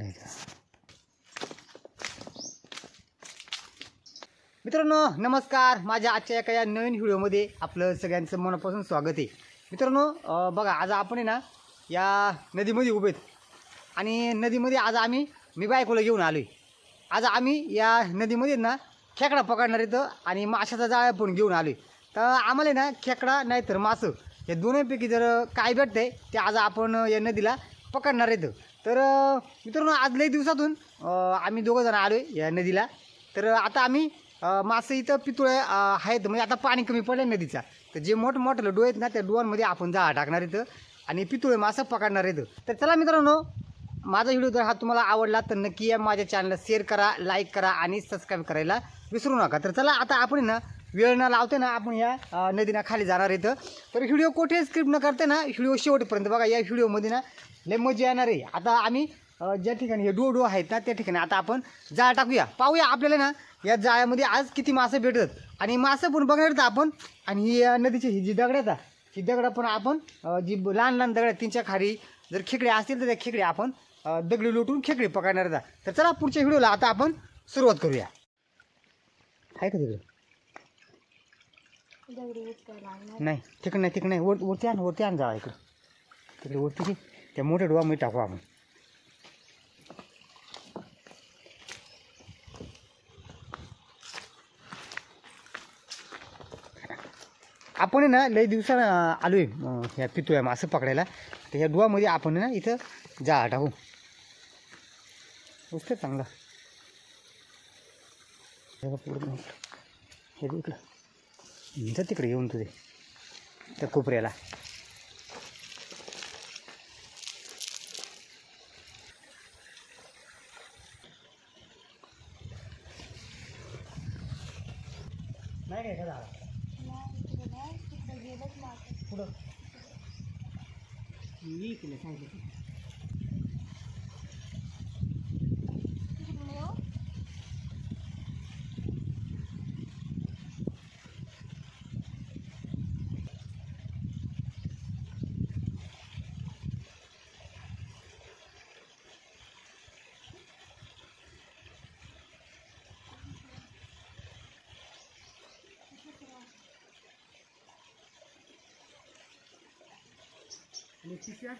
काढायचा मित्रांनो नमस्कार. माझ्या आजच्या एका या नवीन व्हिडिओमध्ये आपलं सगळ्यांचं मनापासून स्वागत आहे. मित्रांनो बघा आज आपण आहे ना या नदीमध्ये उभे आहेत. आणि नदीमध्ये आज आम्ही मी बायकोला घेऊन आलो आहे आज आम्ही या नदीमध्ये ना खेकडा पकडणार येतं आणि माशाचा जाळ्या पण घेऊन आलो आहे तर आम्हाला ना खेकडा नाही तर मासं या दोन्हीपैकी जर काय भेटतंय ते आज आपण या नदीला पकडणार येतं तर मित्रांनो आज लई दिवसातून आम्ही दोघं जण आलो आहे या नदीला. तर आता आम्ही मासे इथं पितुळे आहेत. म्हणजे आता पाणी कमी पडलं नदीचा. तर जे मोठमोठे डोळे आहेत ना त्या डोळ्यांमध्ये आपण जाळा टाकणार इथं आणि पितुळे मासं पकडणार येतं तर चला मित्रांनो माझा व्हिडिओ जर हा तुम्हाला आवडला तर नक्की या माझ्या चॅनलला शेअर करा लाईक करा आणि सबस्क्राईब करायला विसरू नका. तर चला आता आपण ना वेळ न लावते ना आपण या नदीना खाली जाणार इथं. तर व्हिडिओ कुठे स्क्रिप्ट न करते ना व्हिडिओ शेवटपर्यंत बघा या व्हिडिओमध्ये ना लय मजा येणार आहे. आता आम्ही ज्या ठिकाणी हे डो डो आहेत ना त्या ठिकाणी आता आपण जाळ टाकूया. पाहूया आपल्याला ना या जाळ्यामध्ये आज किती मासे भेटतात. आणि मासे पण बघणार आपण. आणि ही नदीची ही जी दगड आहेत ही दगडं पण आपण जी लहान लहान दगड आहेत तीनच्या खाली जर खेकडे असतील तर त्या खेकडे आपण दगडी लुटून खेकडे पकडणार तर चला पुढच्या व्हिडिओला आता आपण सुरुवात करूया. आहे का तिकडे? नाही तिकडे नाही तिकडे नाही. वर वरती आण वरती आण जावा इकडं. तिकडे वरती घे. त्या मोठ्या डोळामध्ये टाकू आपण. आपण आहे ना लई दिवसानं आलो आहे ह्या पितोया मासं पकडायला. तर ह्या डोळामध्ये आपण ना इथं जा टाकू. गोष्ट चांगला. हे इकडं. जा तिकडे येऊन तुझे त्या कोपऱ्याला नाही काय झाला पुढं. मी तुला सांगितलं. आणि पिशव्या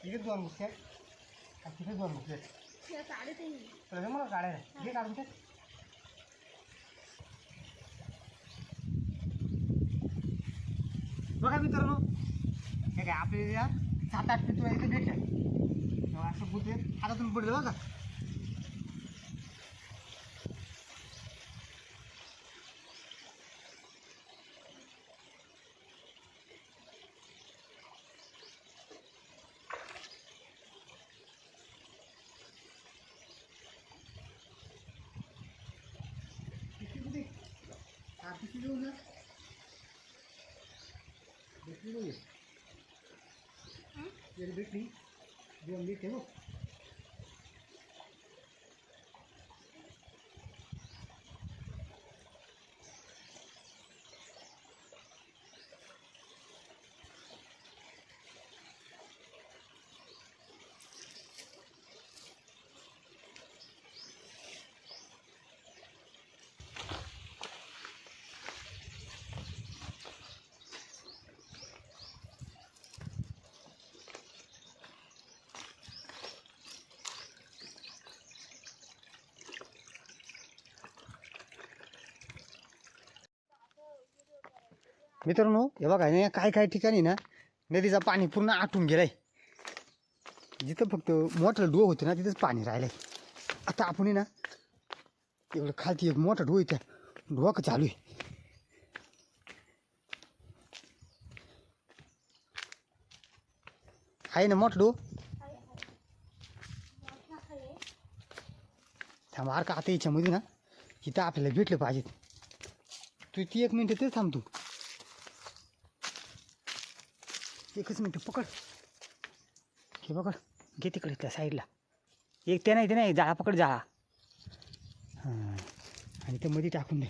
इकडे दोन बुक्स आहेत. आणि तिथे दोन आहेत. तुला मला काढायला घे काढून ते बघा मित्रांनो. हे काय आपल्याला सात आठ पितुळा इथे भेटेल तेव्हा असं बुद्ध हातातून पडलं बघा पिशवी कुठे हा पिशवी घेऊन जा भेटली नाही एक भेटली दोन भेटते ठेवू मित्रांनो हे बघा ना काय काय ठिकाणी ना नदीचं पाणी पूर्ण आटून गेलंय. जिथं फक्त मोठं डो होतं ना तिथंच पाणी राहिलंय. आता आपण आहे ना एवढं खालती एक मोठा डो आहे त्या डोकं चालू आहे. आहे ना मोठं डो थांबार का आता याच्यामध्ये ना इथं आपल्याला भेटलं पाहिजेत. तू ती एक मिनटं तेच थांबतो तू एकच मिनटं पकड. हे पकड. घे तिकडे त्या साईडला. एक ते नाही ते नाही. जाळा पकड जाळा हां. आणि ते मध्ये टाकून दे.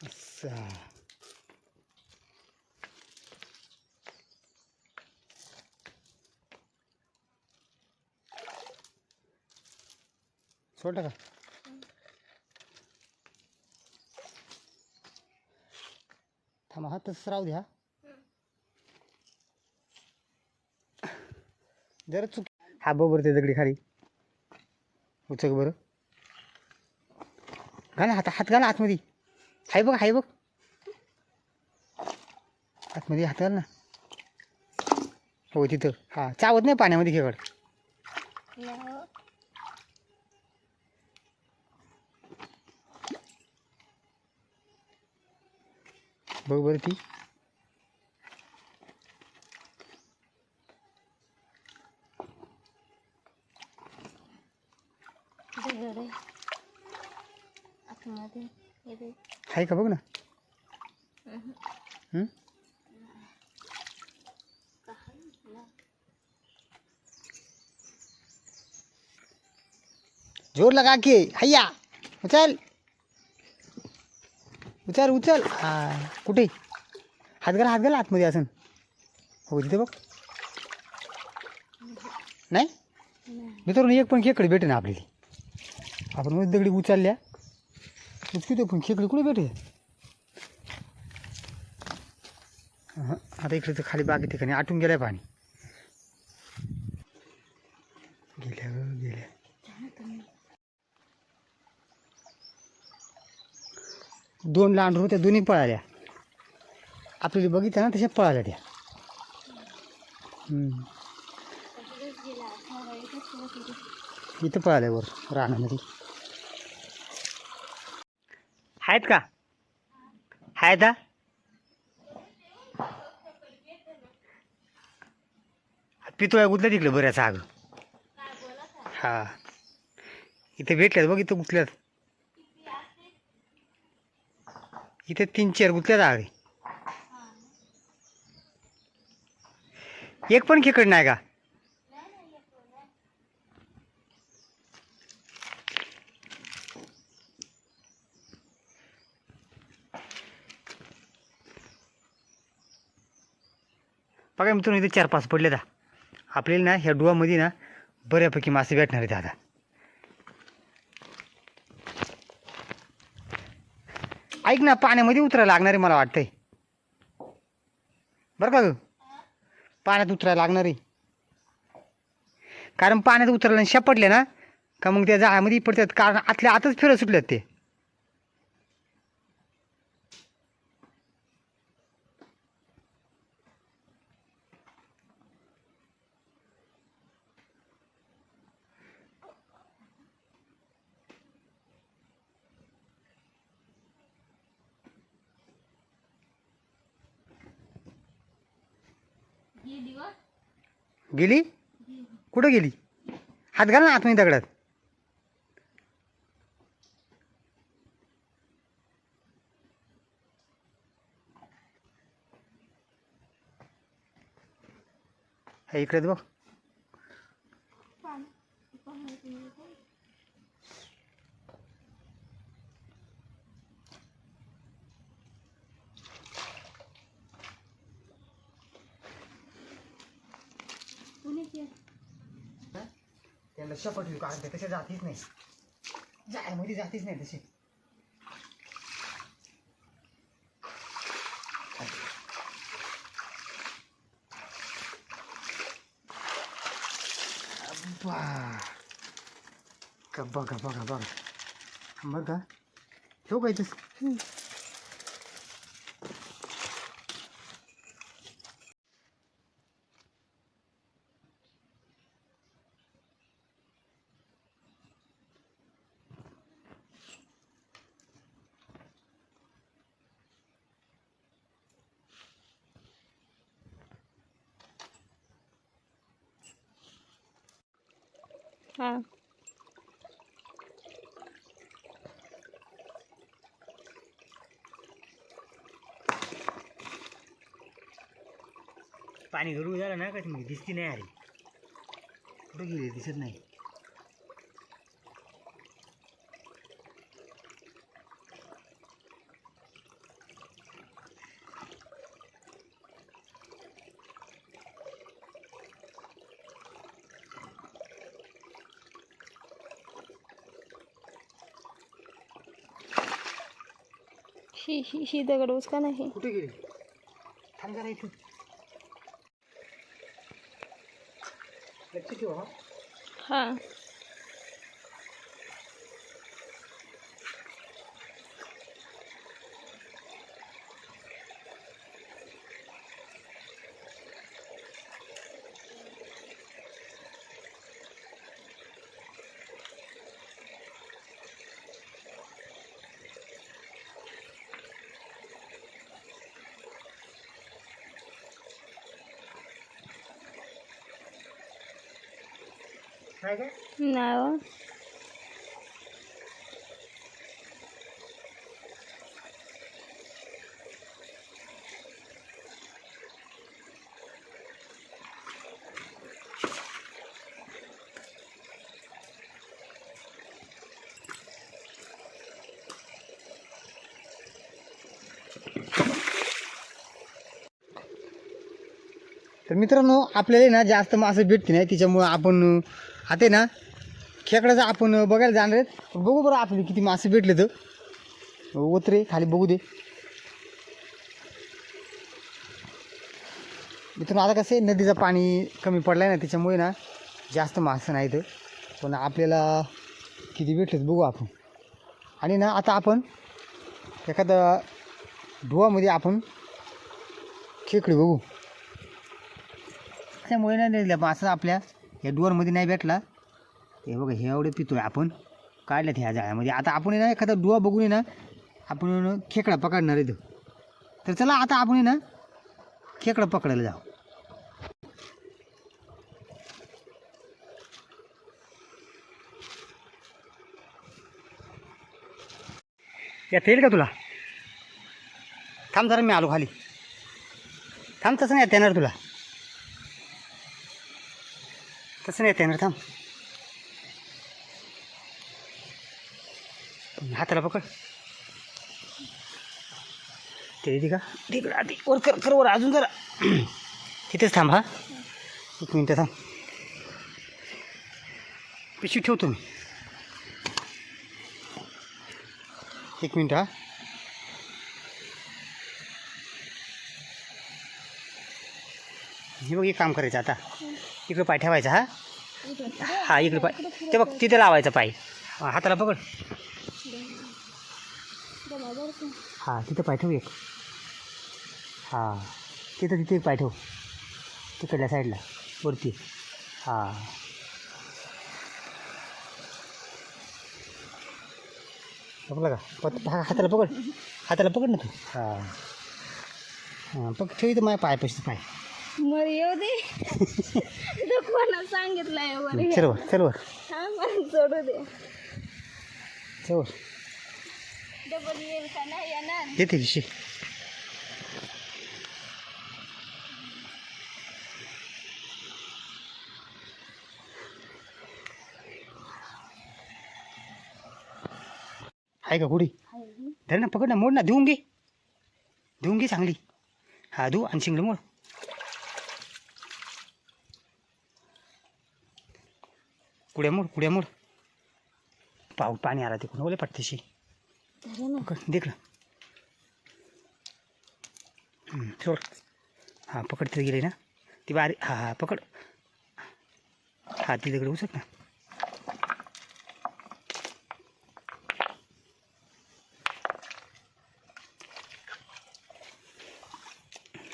असा. सोडलं का? थांबा हा तसंच राहू द्या. जरा चुक हा बरोबर ते दगडी खाली. उचक बरं. घाला हात हात घाला आतमध्ये. हाय बघ हाय बघ. आतमध्ये हात घाल ना. हो तिथं. हा चावत नाही पाण्यामध्ये खेकड. बघ बरं ती दगड आहे आतमध्ये येते आहे का बघ ना. हं? जोर लगा के हैया उचल. उचल उचल. हा कुठे? हात घाला हात घाला आतमध्ये असून. हो तिथे बघ. नाही? मित्रांनो एक पण खेकडे भेटे ना आपल्याला. आपण मग दगडी उचलल्या. उचकी पण खेकडे कुठे भेटे आता इकडे तर खाली बाकी ठिकाणी आटून गेलाय पाणी गेल्या ग गेल्या दोन लहान त्या दोन्ही पळाल्या. आपल्याला बघितलं ना तशा पळाल्या त्या. इथं पळाल्या वर रानामध्ये. आहेत का? आहेत का पितोळ्या गुतल्या तिकडे बऱ्याच आग. हा. इथे भेटल्यात बघ इथं गुतल्यात. इथे तीन चार गुतल्या जावे. एक पण खेकड नाही का? बघा मित्रांनो इथे चार पाच पडले दा. आपल्याला ना ह्या डुवामध्ये ना बऱ्यापैकी मासे भेटणार आहेत आता ऐक ना पाण्यामध्ये उतरायला लागणार आहे मला वाटतंय. बरं का ग? पाण्यात उतरायला लागणार आहे. कारण पाण्यात उतरायला आणि शेपटले ना का मग त्या जाळ्यामध्ये पडतात. कारण आतल्या आतच फिरत सुटल्यात ते. गेली कुठं गेली? हात घाल ना आतमध्ये दगडात. इकडेच बघ. त्याला शपथ येऊ काढते तसे जातीच नाही. जायमध्ये जातीच नाही तसे. बघा बघा बघा बघा. बरं का ठेवू का इथंच हम्म. हा पाणी गळून झालं ना का ती दिसती नाही अरे. कुठं गेली? दिसत नाही. ही ही ही दगड उचका नाही कुठे गेली? थांब जरा इथून. लक्ष ठेवा. हा काय काय नाही हो. तर मित्रांनो आपल्याला ना जास्त मासे भेटते नाही त्याच्यामुळं आपण अं, आता ना? खेकड्याचं आपण बघायला जाणार आहेत. बघू बरं आपले किती मासे भेटले तर. उतरे खाली बघू दे. इथून आता कसं आहे नदीचं पाणी कमी पडलं आहे ना त्याच्यामुळे ना जास्त मासे नाहीत. पण आपल्याला किती भेटलेत बघू आपण. आणि ना आता आपण एखादा डोहामध्ये आपण खेकडी बघू. त्यामुळे ना नदीला मासा आपल्या या डुअरमध्ये नाही भेटला. हे बघा हे एवढे आहे आपण. काढल्यात ह्या जाळ्यामध्ये. आता आपण ना एखादा डोळा बघून आहे ना आपण खेकडा पकडणार आहे तर चला आता आपण ना खेकडा पकडायला जाऊ. यात येईल का तुला? थांब जरा मी आलो खाली. थांब तसं नाही येत येणार तुला. तसं नाही येते येणार थांब. हाताला पकड. ते येते का? तिकडं आधी वर कर कर वर अजून जरा. तिथेच थांब हा. एक मिनटं थांब. पिशवी ठेवतो मी. एक मिनटं हा. हे बघ एक काम करायचं आता. इकडे पाय ठेवायचा हा? हा इकडे पाय. ते बघ तिथे लावायचा पाय. हाताला पकड. हा तिथं पाय ठेवू एक. हा तिथं तिथे एक पाय ठेव. तिकडल्या साईडला वरती. हा. बघला का? पत हा हाताला पकड. हाताला पकड ना तू. हा. हां पक ठेव इथं माझ्या पायापाशी पाय. मर येऊ दे. तो कोणा सांगितलंय वर चल वर चल वर. हा सोडू दे. चल वर. डबल येईल का नाही येणार? येते दिशी आहे का कुडी धर ना पकड ना मोड ना धुवून घे. धुवून घे चांगली. हा धू आणि शिंगलं मोड. कुड्या मोड कुड्या मोड? पाऊ पाणी आला तिकडून ओले पाठतेशी देख चोर हां पकड तिथे गेली ना. ती बारी हां हां पकड. हा ती तिकडे उचल ना.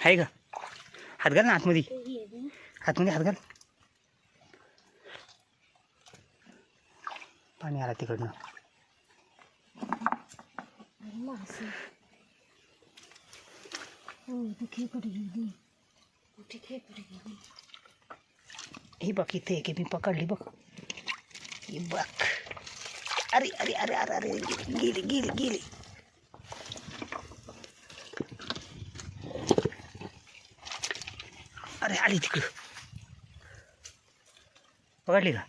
आहे का हात घाल ना आतमध्ये. आतमध्ये हात घाल. पाणी आला तिकडनं. हे बघ इथे की मी पकडली बघ. हे बघ. अरे अरे अरे अरे अरे गेली गेली गेली. अरे आली तिकडं. पकडली का?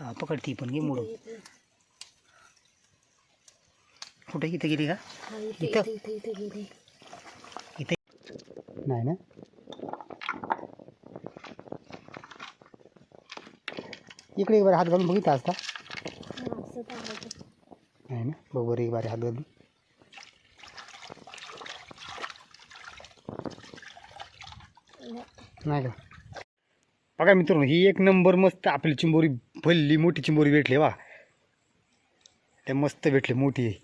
हा पकड ती पण घे मोडून. कुठे इथं गेली का? इथं इथे. नाही ना? इकडे एक बार हात घालून बघितला असता? नाही ना? बघ बरं एक बार हात घालून. नाही का? बघा मित्रांनो ही एक नंबर मस्त आपली चिंबोरी भल्ली मोठी चिंबोरी भेटली वा. ते मस्त भेटली मोठी. आहे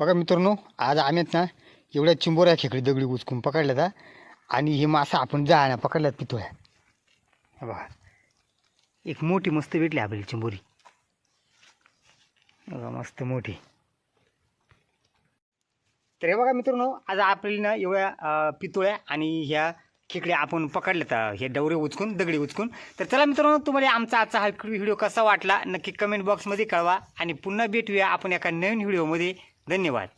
बघा मित्रांनो आज आम्ही आहेत ना एवढ्या चिंबोऱ्या खेकडी दगडी उचकून पकडल्या आणि हे मासा आपण जाळ्या पकडल्यात पितोया बघा. एक मोठी मस्त भेटली आपली चिंबोरी. बघा मस्त मोठी. तर हे बघा मित्रांनो आज आपल्याला ना एवढ्या पितोळ्या आणि ह्या खेकड्या आपण पकडल्यात. तर हे डवरे उचकून दगडी उचकून. तर चला मित्रांनो तुम्हाला आमचा आजचा हा व्हिडिओ कसा वाटला नक्की कमेंट बॉक्समध्ये कळवा. आणि पुन्हा भेटूया आपण एका नवीन व्हिडिओमध्ये. धन्यवाद.